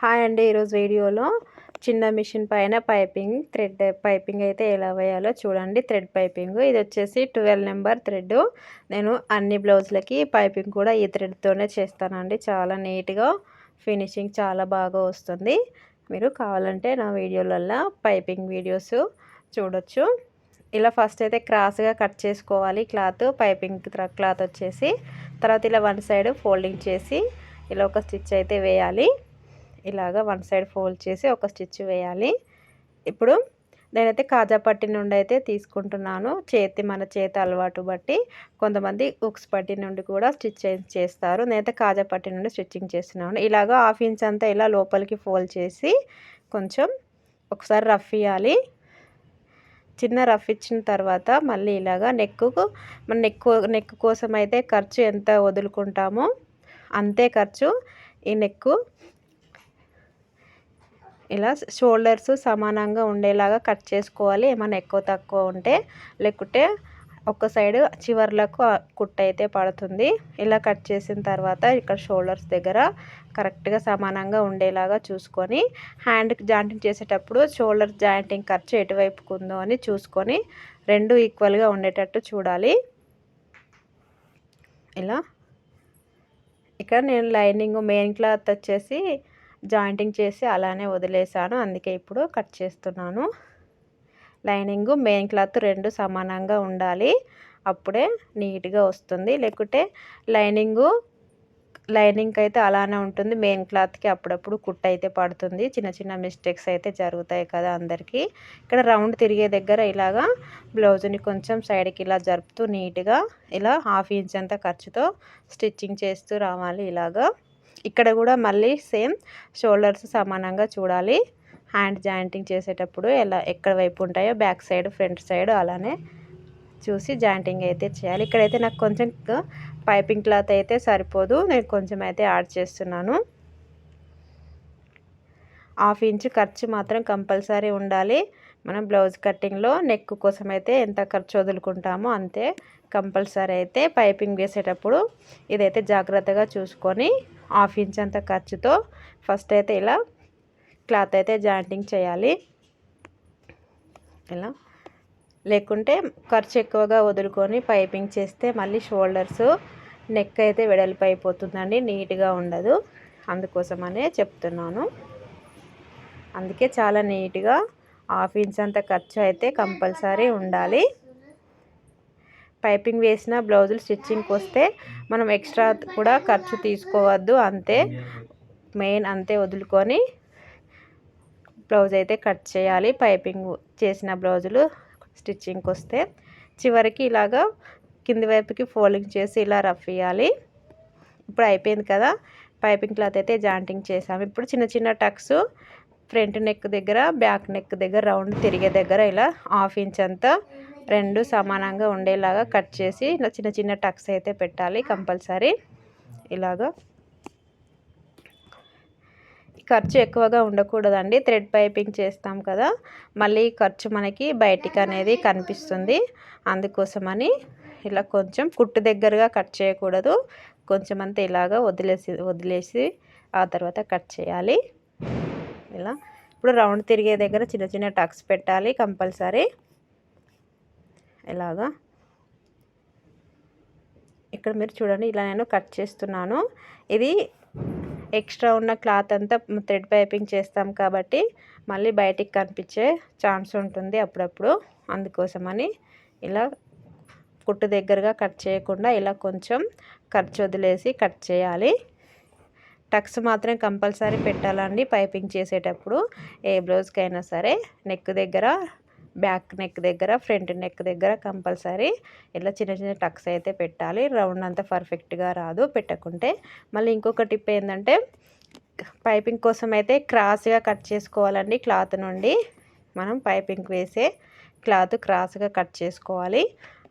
Hi అండి ఈరోజు వీడియోలో చిన్న మిషన్ పైన పైపింగ్ థ్రెడ్ పైపింగ్ అయితే ఎలా వేయాలో చూడండి. థ్రెడ్ పైపింగ్ ఇది వచ్చేసి ట్వెల్వ్ నెంబర్ థ్రెడ్. నేను అన్ని బ్లౌజ్లకి పైపింగ్ కూడా ఈ థ్రెడ్తోనే చేస్తానండి. చాలా నీట్గా ఫినిషింగ్ చాలా బాగా వస్తుంది. మీరు కావాలంటే నా వీడియోలల్లో పైపింగ్ వీడియోస్ చూడొచ్చు. ఇలా ఫస్ట్ అయితే క్రాస్గా కట్ చేసుకోవాలి. క్లాత్ పైపింగ్ క్లాత్ వచ్చేసి తర్వాత ఇలా వన్ సైడ్ ఫోల్డింగ్ చేసి ఇలా ఒక స్టిచ్ అయితే వేయాలి. ఇలాగ వన్ సైడ్ ఫోల్డ్ చేసి ఒక స్టిచ్ వేయాలి. ఇప్పుడు నేనైతే కాజా పట్టి నుండి అయితే తీసుకుంటున్నాను. చేతి మన చేతి అలవాటు బట్టి కొంతమంది ఉక్స్ పట్టి నుండి కూడా స్టిచ్ చేస్తారు. నేనైతే కాజా పట్టి నుండి స్టిచ్చింగ్ చేస్తున్నాను. ఇలాగ హాఫ్ ఇంచ్ అంతా ఇలా లోపలికి ఫోల్డ్ చేసి కొంచెం ఒకసారి రఫ్ ఇవ్వాలి చిన్న రఫ్ ఇచ్చిన తర్వాత మళ్ళీ ఇలాగా నెక్కుకు మన నెక్కు నెక్ కోసం అయితే ఖర్చు ఎంత వదులుకుంటామో అంతే ఖర్చు ఈ నెక్కు ఇలా షోల్డర్స్ సమానంగా ఉండేలాగా కట్ చేసుకోవాలి. ఏమైనా ఎక్కువ తక్కువ ఉంటే లేకుంటే ఒక సైడ్ చివర్లకు కుట్ట అయితే పడుతుంది. ఇలా కట్ చేసిన తర్వాత ఇక్కడ షోల్డర్స్ దగ్గర కరెక్ట్గా సమానంగా ఉండేలాగా చూసుకొని హ్యాండ్ జాయింటింగ్ చేసేటప్పుడు షోల్డర్ జాయింటింగ్ ఖర్చు ఎటువైపుకు ఉందో అని చూసుకొని రెండు ఈక్వల్గా ఉండేటట్టు చూడాలి. ఇలా. ఇక్కడ నేను లైనింగ్ మెయిన్ క్లాత్ వచ్చేసి జాయింటింగ్ చేసి అలానే వదిలేసాను అందుకే ఇప్పుడు కట్ చేస్తున్నాను. లైనింగ్ మెయిన్ క్లాత్ రెండు సమానంగా ఉండాలి. అప్పుడే నీట్గా వస్తుంది. లేకుంటే లైనింగు లైనింగ్ అయితే అలానే ఉంటుంది. మెయిన్ క్లాత్కి అప్పుడప్పుడు కుట్ అయితే పడుతుంది. చిన్న చిన్న మిస్టేక్స్ అయితే జరుగుతాయి కదా అందరికీ. ఇక్కడ రౌండ్ తిరిగే దగ్గర ఇలాగా బ్లౌజ్ని కొంచెం సైడ్కి ఇలా జరుపుతూ నీట్గా ఇలా హాఫ్ ఇంచ్ అంత ఖర్చుతో స్టిచ్చింగ్ చేస్తూ రావాలి ఇలాగా. ఇక్కడ కూడా మళ్ళీ సేమ్ షోల్డర్స్ సమానంగా చూడాలి. హ్యాండ్ జాయింటింగ్ చేసేటప్పుడు ఎలా ఎక్కడ వైపు ఉంటాయో బ్యాక్ సైడ్ ఫ్రంట్ సైడ్ అలానే చూసి జాయింటింగ్ అయితే చేయాలి. ఇక్కడైతే నాకు కొంచెం పైపింగ్ క్లాత్ అయితే సరిపోదు. నేను కొంచెం అయితే యాడ్ చేస్తున్నాను. హాఫ్ ఇంచ్ ఖర్చు మాత్రం కంపల్సరీ ఉండాలి. మనం బ్లౌజ్ కటింగ్లో నెక్ కోసం అయితే ఎంత ఖర్చు వదులుకుంటామో అంతే కంపల్సరీ అయితే పైపింగ్ వేసేటప్పుడు ఇదైతే జాగ్రత్తగా చూసుకొని హాఫ్ ఇంచ్ అంత ఖర్చుతో ఫస్ట్ అయితే ఇలా క్లాత్ అయితే జాయింటింగ్ చేయాలి. ఇలా. లేకుంటే ఖర్చు ఎక్కువగా వదులుకొని పైపింగ్ చేస్తే మళ్ళీ షోల్డర్స్ నెక్ అయితే వెడల్పు అయిపోతుందండి నీట్గా ఉండదు. అందుకోసమనే చెప్తున్నాను. అందుకే చాలా నీట్గా హాఫ్ ఇంచ్ అంత ఖర్చు అయితే కంపల్సరీ ఉండాలి. పైపింగ్ వేసిన బ్లౌజులు స్టిచ్చింగ్కి వస్తే మనం ఎక్స్ట్రా కూడా ఖర్చు తీసుకోవద్దు అంతే. మెయిన్ అంతే వదులుకొని బ్లౌజ్ అయితే కట్ చేయాలి. పైపింగ్ చేసిన బ్లౌజులు స్టిచ్చింగ్కి వస్తే చివరికి ఇలాగా కింది వైపుకి ఫోల్డింగ్ చేసి ఇలా రఫ్ ఇవ్వాలి ఇప్పుడు అయిపోయింది కదా. పైపింగ్ క్లాత్ అయితే జాయింటింగ్ చేసాము. ఇప్పుడు చిన్న చిన్న టక్స్ ఫ్రంట్ నెక్ దగ్గర బ్యాక్ నెక్ దగ్గర రౌండ్ తిరిగే దగ్గర ఇలా హాఫ్ ఇంచ్ అంతా రెండు సమానంగా ఉండేలాగా కట్ చేసి ఇలా చిన్న చిన్న టక్స్ అయితే పెట్టాలి కంపల్సరీ. ఇలాగా. ఖర్చు ఎక్కువగా ఉండకూడదండి. థ్రెడ్ పైపింగ్ చేస్తాం కదా. మళ్ళీ ఖర్చు మనకి బయటికి అనేది కనిపిస్తుంది. అందుకోసమని ఇలా కొంచెం కుట్టు దగ్గరగా కట్ చేయకూడదు. కొంచెం అంతా ఇలాగా వదిలేసి వదిలేసి ఆ తర్వాత కట్ చేయాలి. ఇలా. ఇప్పుడు రౌండ్ తిరిగే దగ్గర చిన్న చిన్న టక్స్ పెట్టాలి కంపల్సరీ. ఇలాగా ఇక్కడ మీరు చూడండి ఇలా నేను కట్ చేస్తున్నాను. ఇది ఎక్స్ట్రా ఉన్న క్లాత్ అంతా థ్రెడ్ పైపింగ్ చేస్తాం కాబట్టి మళ్ళీ బయటికి కనిపించే ఛాన్స్ ఉంటుంది అప్పుడప్పుడు. అందుకోసమని ఇలా కుట్టు దగ్గరగా కట్ చేయకుండా ఇలా కొంచెం ఖర్చు వదిలేసి కట్ చేయాలి. టక్స్ మాత్రం కంపల్సరీ పెట్టాలండి పైపింగ్ చేసేటప్పుడు. ఏ బ్లౌజ్కైనా సరే నెక్ దగ్గర బ్యాక్ నెక్ దగ్గర ఫ్రంట్ నెక్ దగ్గర కంపల్సరీ ఇట్లా చిన్న చిన్న టక్స్ అయితే పెట్టాలి. రౌండ్ అంతా పర్ఫెక్ట్గా రాదు పెట్టకుంటే. మళ్ళీ ఇంకొక టిప్ ఏంటంటే పైపింగ్ కోసం అయితే క్రాస్గా కట్ చేసుకోవాలండి క్లాత్ నుండి. మనం పైపింగ్ వేసే క్లాత్ క్రాస్గా కట్ చేసుకోవాలి.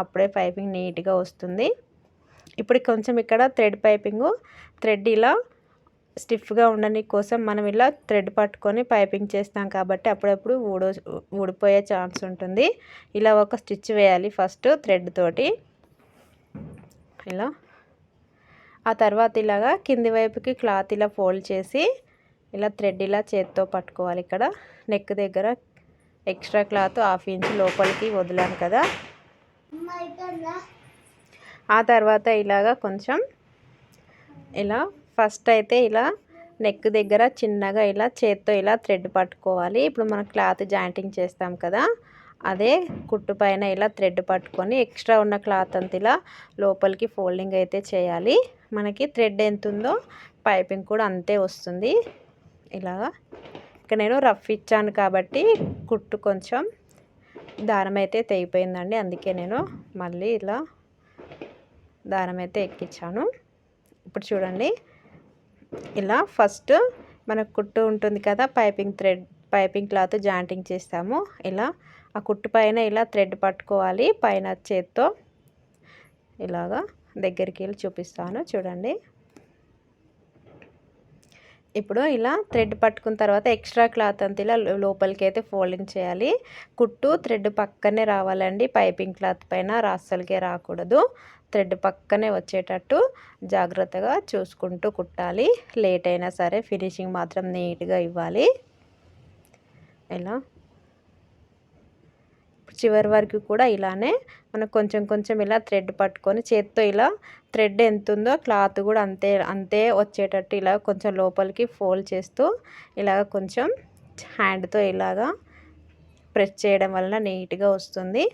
అప్పుడే పైపింగ్ నీట్గా వస్తుంది. ఇప్పుడు కొంచెం ఇక్కడ థ్రెడ్ పైపింగు థ్రెడ్ ఇలా స్టిఫ్గా ఉండని కోసం మనం ఇలా థ్రెడ్ పట్టుకొని పైపింగ్ చేస్తాం కాబట్టి అప్పుడప్పుడు ఊడో ఊడిపోయే ఛాన్స్ ఉంటుంది. ఇలా ఒక స్టిచ్ వేయాలి ఫస్ట్ థ్రెడ్ తోటి. ఇలా. ఆ తర్వాత ఇలాగా కింది వైపుకి క్లాత్ ఇలా ఫోల్డ్ చేసి ఇలా థ్రెడ్ ఇలా చేత్తో పట్టుకోవాలి ఇక్కడ. నెక్ దగ్గర ఎక్స్ట్రా క్లాత్ హాఫ్ ఇంచ్ లోపలికి వదిలాను కదా. ఆ తర్వాత ఇలాగా కొంచెం ఇలా ఫస్ట్ అయితే ఇలా నెక్ దగ్గర చిన్నగా ఇలా చేత్తో ఇలా థ్రెడ్ పట్టుకోవాలి. ఇప్పుడు మనం క్లాత్ జాయింటింగ్ చేస్తాం కదా అదే కుట్టు పైన ఇలా థ్రెడ్ పట్టుకొని ఎక్స్ట్రా ఉన్న క్లాత్ అంత ఇలా లోపలికి ఫోల్డింగ్ అయితే చేయాలి. మనకి థ్రెడ్ ఎంత ఉందో పైపింగ్ కూడా అంతే వస్తుంది. ఇలాగా ఇక నేను రఫ్ ఇచ్చాను కాబట్టి కుట్టు కొంచెం దారం అయితే తెగిపోయిందండి. అందుకే నేను మళ్ళీ ఇలా దారం అయితే ఎక్కించాను ఇప్పుడు చూడండి ఇలా ఫస్ట్ మనకు కుట్టు ఉంటుంది కదా piping thread piping cloth jointing చేస్తాము. ఇలా ఆ కుట్టు పైన ఇలా థ్రెడ్ పట్టుకోవాలి పైన చేత్తో. ఇలాగా దగ్గరికి వెళ్ళి చూపిస్తాను చూడండి. ఇప్పుడు ఇలా థ్రెడ్ పట్టుకున్న తర్వాత ఎక్స్ట్రా క్లాత్ అంతా ఇలా లోపలికి అయితే ఫోల్డింగ్ చేయాలి. కుట్టు థ్రెడ్ పక్కనే రావాలండి పైపింగ్ క్లాత్ పైన రాసలకే రాకూడదు. థ్రెడ్ పక్కనే వచ్చేటట్టు జాగ్రత్తగా చూసుకుంటూ కుట్టాలి. లేట్ అయినా సరే ఫినిషింగ్ మాత్రం నీట్గా ఇవ్వాలి. ఇలా చివరి వరకు కూడా ఇలానే మనం కొంచెం కొంచెం ఇలా థ్రెడ్ పట్టుకొని చేత్తో ఇలా థ్రెడ్ ఎంత ఉందో క్లాత్ కూడా అంతే అంతే వచ్చేటట్టు ఇలా కొంచెం లోపలికి ఫోల్డ్ చేస్తూ ఇలాగ కొంచెం హ్యాండ్తో ఇలాగా ప్రెస్ చేయడం వలన నీట్గా వస్తుంది.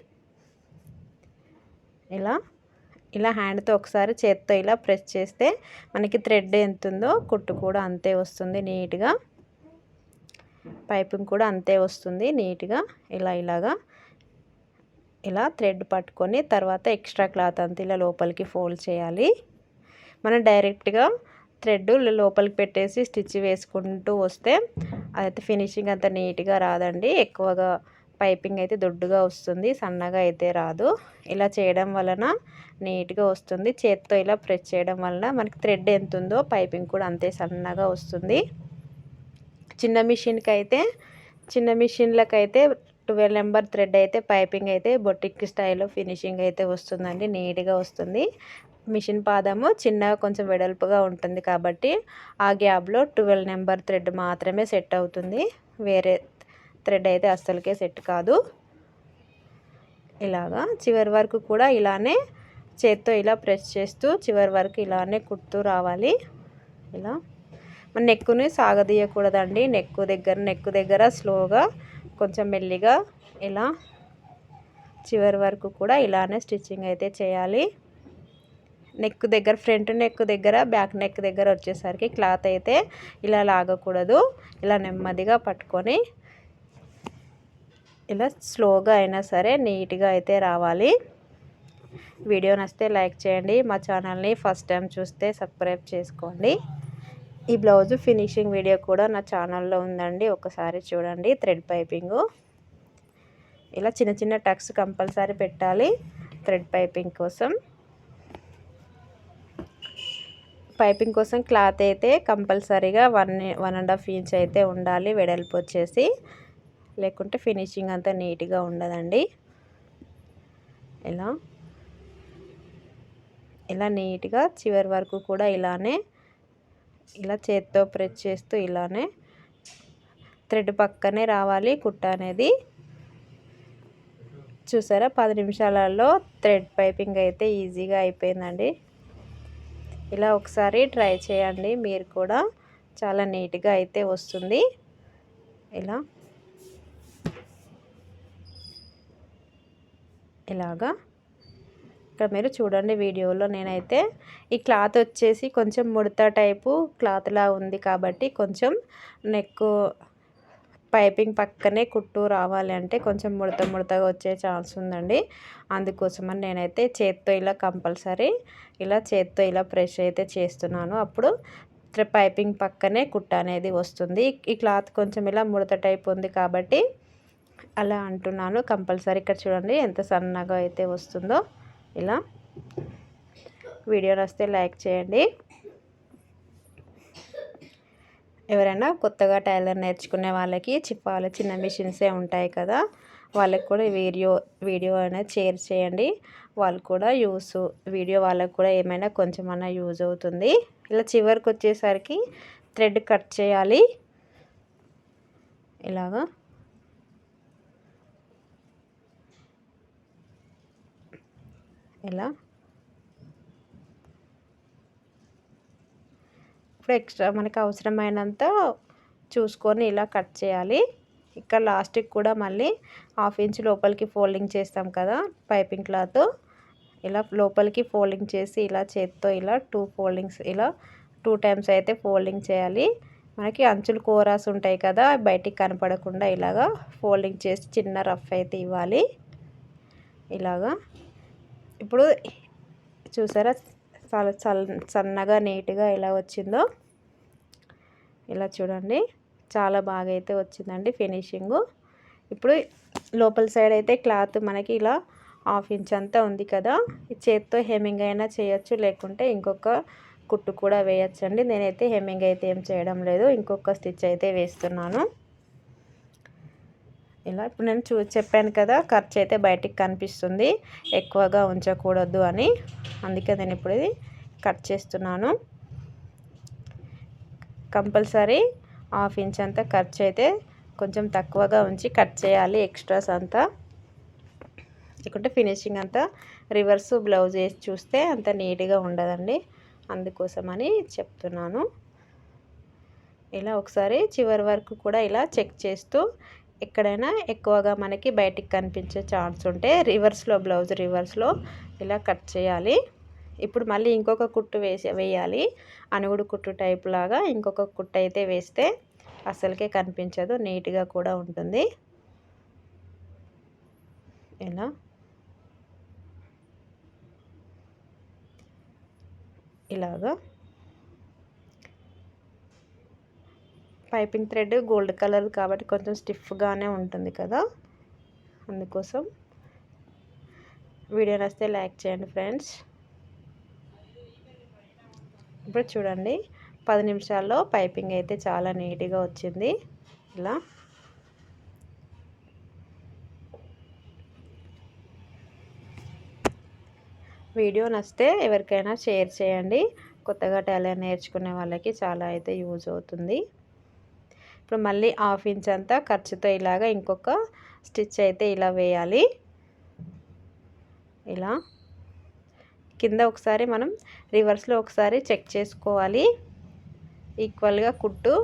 ఇలా ఇలా హ్యాండ్తో ఒకసారి చేత్తో ఇలా ప్రెస్ చేస్తే మనకి థ్రెడ్ ఎంత ఉందో కుట్టు కూడా అంతే వస్తుంది నీట్గా. పైపింగ్ కూడా అంతే వస్తుంది నీట్గా. ఇలా ఇలాగా ఇలా థ్రెడ్ పట్టుకొని తర్వాత ఎక్స్ట్రా క్లాత్ అంతా ఇలా లోపలికి ఫోల్డ్ చేయాలి. మనం డైరెక్ట్గా థ్రెడ్ లోపలికి పెట్టేసి స్టిచ్ వేసుకుంటూ వస్తే అదైతే ఫినిషింగ్ అంత నీట్గా రాదండి. ఎక్కువగా పైపింగ్ అయితే దొడ్డుగా వస్తుంది సన్నగా అయితే రాదు. ఇలా చేయడం వలన నీట్గా వస్తుంది. చేత్తో ఇలా ప్రెస్ చేయడం వలన మనకి థ్రెడ్ ఎంత ఉందో పైపింగ్ కూడా అంతే సన్నగా వస్తుంది. చిన్న మిషన్కి అయితే చిన్న మిషన్లకు అయితే ట్వెల్వ్ నెంబర్ థ్రెడ్ అయితే పైపింగ్ అయితే బొటిక్ స్టైల్లో ఫినిషింగ్ అయితే వస్తుందండి నీట్గా వస్తుంది. మిషన్ పాదము చిన్నగా కొంచెం వెడల్పుగా ఉంటుంది కాబట్టి ఆ గ్యాప్లో ట్వెల్వ్ నెంబర్ థ్రెడ్ మాత్రమే సెట్ అవుతుంది. వేరే థ్రెడ్ అయితే అస్సలకే సెట్ కాదు. ఇలాగా చివరి వరకు కూడా ఇలానే చేత్తో ఇలా ప్రెస్ చేస్తూ చివరి వరకు ఇలానే కుడుతూ రావాలి. ఇలా. మన నెక్కుని సాగదీయకూడదండి. నెక్కు దగ్గర నెక్కు దగ్గర స్లోగా కొంచెం మెల్లిగా ఇలా చివరి వరకు కూడా ఇలానే స్టిచ్చింగ్ అయితే చేయాలి. నెక్ దగ్గర ఫ్రంట్ నెక్ దగ్గర బ్యాక్ నెక్ దగ్గర వచ్చేసరికి క్లాత్ అయితే ఇలా లాగకూడదు. ఇలా నెమ్మదిగా పట్టుకొని ఇలా స్లోగా అయినా సరే నీట్గా అయితే రావాలి. వీడియో నచ్చితే లైక్ చేయండి. మా ఛానల్ని ఫస్ట్ టైం చూస్తే సబ్స్క్రైబ్ చేసుకోండి. ఈ బ్లౌజ్ ఫినిషింగ్ వీడియో కూడా నా ఛానల్లో ఉందండి. ఒకసారి చూడండి. Thread piping. ఇలా చిన్న చిన్న టక్స్ కంపల్సరీ పెట్టాలి. థ్రెడ్ పైపింగ్ కోసం. పైపింగ్ కోసం క్లాత్ అయితే కంపల్సరీగా one one and half inch అయితే ఉండాలి వెడల్పు వచ్చేసి. లేకుంటే ఫినిషింగ్ అంతా నీట్గా ఉండదండి. ఇలా ఇలా నీట్గా చివరి వరకు కూడా ఇలానే ఇలా చేత్తో ప్రెస్ చేస్తూ ఇలానే థ్రెడ్ పక్కనే రావాలి కుట్ట అనేది. చూసారా? పది నిమిషాలలో థ్రెడ్ పైపింగ్ అయితే ఈజీగా అయిపోయిందండి. ఇలా ఒకసారి ట్రై చేయండి. మీరు కూడా చాలా నీట్గా అయితే వస్తుంది. ఇలా ఇలాగా. ఇక్కడ మీరు చూడండి వీడియోలో నేనైతే ఈ క్లాత్ వచ్చేసి కొంచెం ముడత టైపు క్లాత్లా ఉంది కాబట్టి కొంచెం నెక్ పైపింగ్ పక్కనే కుట్టు రావాలి అంటే కొంచెం ముడత ముడతగా వచ్చే ఛాన్స్ ఉందండి. అందుకోసమని నేనైతే చేత్తో ఇలా కంపల్సరీ ఇలా చేత్తో ఇలా ప్రెష్ అయితే చేస్తున్నాను. అప్పుడు పైపింగ్ పక్కనే కుట్ట అనేది వస్తుంది. ఈ క్లాత్ కొంచెం ఇలా ముడత టైప్ ఉంది కాబట్టి అలా అంటున్నాను కంపల్సరీ ఇక్కడ చూడండి ఎంత సన్నగా అయితే వస్తుందో. ఇలా వీడియో వస్తే లైక్ చేయండి. ఎవరైనా కొత్తగా టైలర్ నేర్చుకునే వాళ్ళకి చిప్పాల చిన్న మిషన్సే ఉంటాయి కదా. వాళ్ళకి కూడా వీడియో వీడియో అనేది షేర్ చేయండి. వాళ్ళు కూడా యూస్ వీడియో వాళ్ళకి కూడా ఏమైనా కొంచెమన్నా యూజ్ అవుతుంది. ఇలా చివరికి వచ్చేసరికి థ్రెడ్ కట్ చేయాలి. ఇలాగా. ఇలా ఇప్పుడు ఎక్స్ట్రా మనకు అవసరమైనంత చూసుకొని ఇలా కట్ చేయాలి. ఇక్కడ లాస్ట్కి కూడా మళ్ళీ హాఫ్ ఇంచ్ లోపలికి ఫోల్డింగ్ చేస్తాం కదా పైపింగ్ క్లాత్. ఇలా లోపలికి ఫోల్డింగ్ చేసి ఇలా చేత్తో ఇలా టూ ఫోల్డింగ్స్ ఇలా టూ టైమ్స్ అయితే ఫోల్డింగ్ చేయాలి. మనకి అంచులు కోరాస్ ఉంటాయి కదా బయటికి కనపడకుండా ఇలాగా ఫోల్డింగ్ చేసి చిన్న రఫ్ అయితే ఇవ్వాలి. ఇలాగా. ఇప్పుడు చూసారా? చాలా చల్ సన్నగా నీట్గా ఎలా వచ్చిందో? ఇలా చూడండి. చాలా బాగా అయితే వచ్చిందండి ఫినిషింగ్. ఇప్పుడు లోపల సైడ్ అయితే క్లాత్ మనకి ఇలా హాఫ్ ఇంచ్ అంతా ఉంది కదా. చేత్తో హెమ్మింగ్ అయినా చేయొచ్చు లేకుంటే ఇంకొక కుట్టు కూడా వేయచ్చండి. నేనైతే హెమ్మింగ్ అయితే ఏం చేయడం లేదు. ఇంకొక స్టిచ్ అయితే వేస్తున్నాను. ఇలా ఇప్పుడు నేను చూ చెప్పాను కదా ఖర్చు అయితే బయటికి కనిపిస్తుంది. ఎక్కువగా ఉంచకూడదు అని. అందుకే నేను ఇప్పుడు ఇది కట్ చేస్తున్నాను. కంపల్సరీ హాఫ్ ఇంచ్ అంతా ఖర్చు అయితే కొంచెం తక్కువగా ఉంచి కట్ చేయాలి ఎక్స్ట్రాస్ అంతా. లేకుంటే ఫినిషింగ్ అంతా రివర్స్ బ్లౌజ్ వేసి చూస్తే అంత నీట్గా ఉండదండి. అందుకోసమని చెప్తున్నాను. ఇలా ఒకసారి చివరి వరకు కూడా ఇలా చెక్ చేస్తూ ఎక్కడైనా ఎక్కువగా మనకి బయటికి కనిపించే ఛాన్స్ ఉంటే రివర్స్లో బ్లౌజ్ రివర్స్లో ఇలా కట్ చేయాలి. ఇప్పుడు మళ్ళీ ఇంకొక కుట్టు వేసి వేయాలి. అనుగుడు కుట్టు టైప్ లాగా ఇంకొక కుట్టు అయితే వేస్తే అసలుకే కనిపించదు. నీట్గా కూడా ఉంటుంది. ఇలా ఇలాగా. పైపింగ్ థ్రెడ్ గోల్డ్ కలర్ కాబట్టి కొంచెం స్టిఫ్గానే ఉంటుంది కదా. అందుకోసం వీడియో నచ్చితే లైక్ చేయండి ఫ్రెండ్స్. ఇప్పుడు చూడండి పది నిమిషాల్లో పైపింగ్ అయితే చాలా నీట్గా వచ్చింది. ఇలా. వీడియో నచ్చితే ఎవరికైనా షేర్ చేయండి. కొత్తగా టైలర్ నేర్చుకునే వాళ్ళకి చాలా అయితే యూజ్ అవుతుంది. ఇప్పుడు మళ్ళీ హాఫ్ ఇంచ్ అంతా ఖర్చుతో ఇలాగా ఇంకొక స్టిచ్ అయితే ఇలా వేయాలి. ఇలా. కింద ఒకసారి మనం రివర్స్లో ఒకసారి చెక్ చేసుకోవాలి. ఈక్వల్గా కుట్టు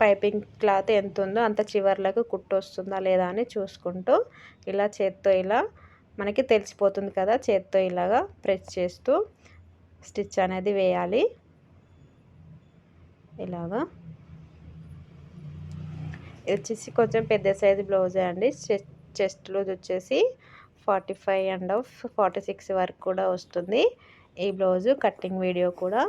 పైపింగ్ క్లాత్ ఎంత ఉందో అంత చివర్లకు కుట్టు వస్తుందా లేదా అని చూసుకుంటూ ఇలా చేత్తో ఇలా మనకి తెలిసిపోతుంది కదా చేత్తో ఇలాగా ప్రెస్ చేస్తూ స్టిచ్ అనేది వేయాలి. ఇలాగా. ఇది వచ్చేసి కొంచెం పెద్ద సైజు బ్లౌజే అండి. చెస్ట్ లూజ్ వచ్చేసి forty five and half forty six వరకు కూడా వస్తుంది. ఈ బ్లౌజు కట్టింగ్ వీడియో కూడా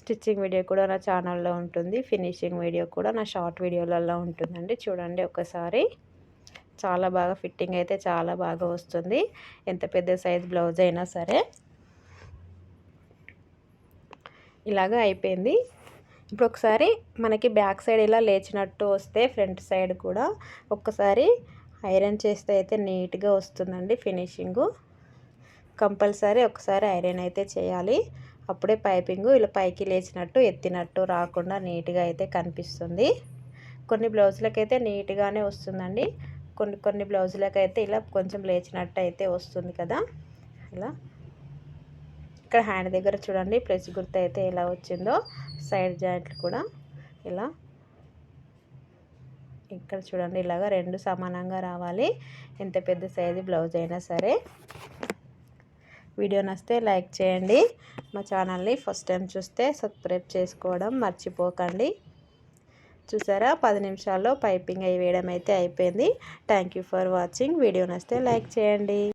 స్టిచ్చింగ్ వీడియో కూడా నా ఛానల్లో ఉంటుంది. ఫినిషింగ్ వీడియో కూడా నా షార్ట్ వీడియోలలో ఉంటుందండి. చూడండి ఒకసారి. చాలా బాగా ఫిట్టింగ్ అయితే చాలా బాగా వస్తుంది. ఎంత పెద్ద సైజ్ బ్లౌజ్ అయినా సరే. ఇలాగా అయిపోయింది. ఇప్పుడు ఒకసారి మనకి బ్యాక్ సైడ్ ఇలా లేచినట్టు వస్తే ఫ్రంట్ సైడ్ కూడా ఒక్కసారి ఐరన్ చేస్తే అయితే నీట్గా వస్తుందండి ఫినిషింగు. కంపల్సరీ ఒకసారి ఐరన్ అయితే చేయాలి. అప్పుడే పైపింగ్ ఇలా పైకి లేచినట్టు ఎత్తినట్టు రాకుండా నీట్గా అయితే కనిపిస్తుంది. కొన్ని బ్లౌజులకైతే అయితే నీట్గానే వస్తుందండి. కొన్ని కొన్ని బ్లౌజులకైతే ఇలా కొంచెం లేచినట్టు అయితే వస్తుంది కదా. ఇలా ఇక్కడ హ్యాండ్ దగ్గర చూడండి ప్లస్ గుర్తు అయితే ఎలా వచ్చిందో. సైడ్ జాయింట్లు కూడా ఇలా ఇక్కడ చూడండి ఇలాగ రెండు సమానంగా రావాలి. ఎంత పెద్ద సైజు బ్లౌజ్ అయినా సరే. వీడియో నస్తే లైక్ చేయండి. మా ఛానల్ని ఫస్ట్ టైం చూస్తే సబ్స్క్రైబ్ చేసుకోవడం మర్చిపోకండి. చూసారా? పది నిమిషాల్లో పైపింగ్ అయి వేయడం అయితే అయిపోయింది. థ్యాంక్ ఫర్ వాచింగ్ వీడియో నస్తే లైక్ చేయండి.